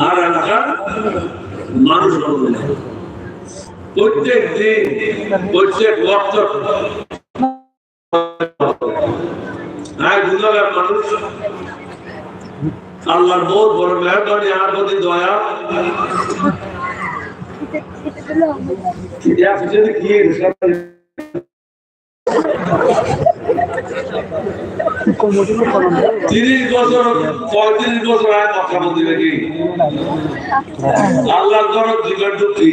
আর এলাকার মানুষ প্রত্যেক দিন প্রত্যেক ওয়াক্ত আর মানুষ আল্লাহর বহুত বড় মেহরবানি আর প্রতি দয়া। বছর, পঁয়ত্রিশ বছর আয় মক্কা মন্দিরে কি আল্লাহর ঘর দিগর দুঃখী।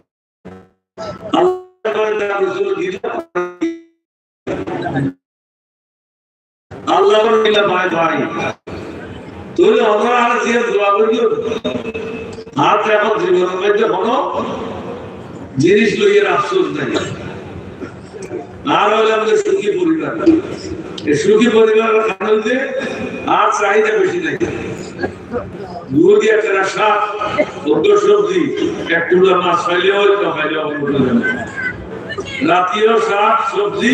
আল্লাহ করে কিলা ভাই ভাই, তুই অন্ধকার আর দিয়ে দোয়া করিও আর এখন জীবনের মধ্যে কোনো জিনিস লইয়ের আফসোস নাই। আর হইলে আমাদের সুখী পরিবার। এই সুখী পরিবারের কারণে আর চাহিদা বেশি নাই। দিয়ে একটা শাক অন্য সবজি, এক টুকরা মাছ খাইলে হয় তো খাইলে রাতিও শাক, সবজি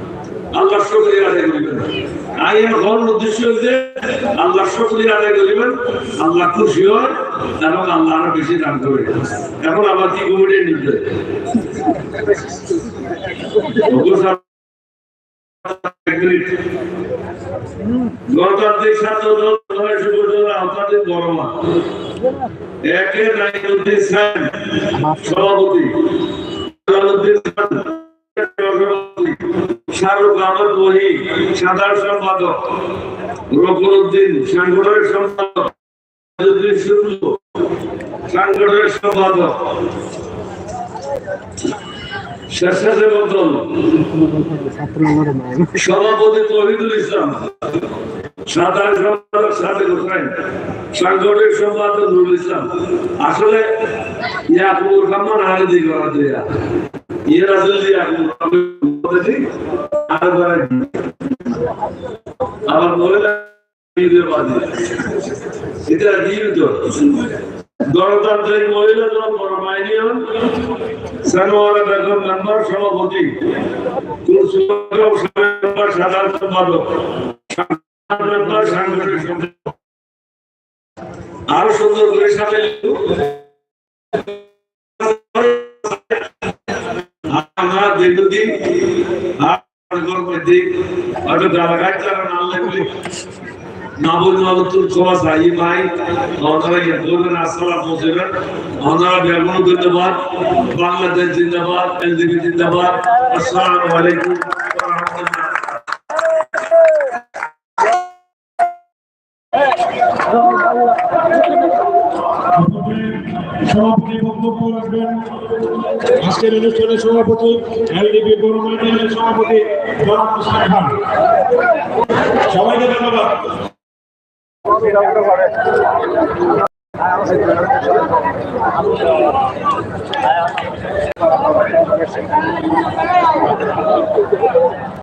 আল্লাহ শুক্রিয়া আদায় করিবেন। আইয়ের ঘর উদ্দেশ্য হইতে আল্লাহ শুক্রিয়া আদায় করিবেন আল্লাহ খুশি হয় এবং আল্লাহ আরও বেশি দান করবে এখন আবার কি কমিটি খান সভাপতি, সভাপতি তহিদুল ইসলাম। সাধারণ সম্পাদক সাদেক হোসেন। সাংগঠনিক সম্পাদক নুরুল ইসলাম। আসলে ইয়াকুবুর রহমান আগে দিকে ইয়ে রাজুল ইয়াকুবুর বলেছি আর বারে আবার মহিলা এটা জীবিত গণতান্ত্রিক মহিলা দল পরমাইনিয়ন সানোয়ারা বেগম মেম্বার, সভাপতি সাধারণ সম্পাদক আরও সুন্দর করে সাজাইল আমরা দীর্ঘদিন হয়তো গালাগাছ চালান আল্লাহ বলি মাহবুব মাহবুবুল খোয়া সাহি ভাই ওনারা ইয়ে বলবেন আসসালাম পৌঁছবেন ওনারা বেগুন ধন্যবাদ বাংলাদেশ জিন্দাবাদ এলজিবি জিন্দাবাদ আসসালামু আলাইকুম ওয়া রাহমাতুল্লাহ সভাপতি বক্তব্য রাখবেন আজকের অনুষ্ঠানের সভাপতি এলডিপি বড় ময়দানের সভাপতি সবাইকে ধন্যবাদ।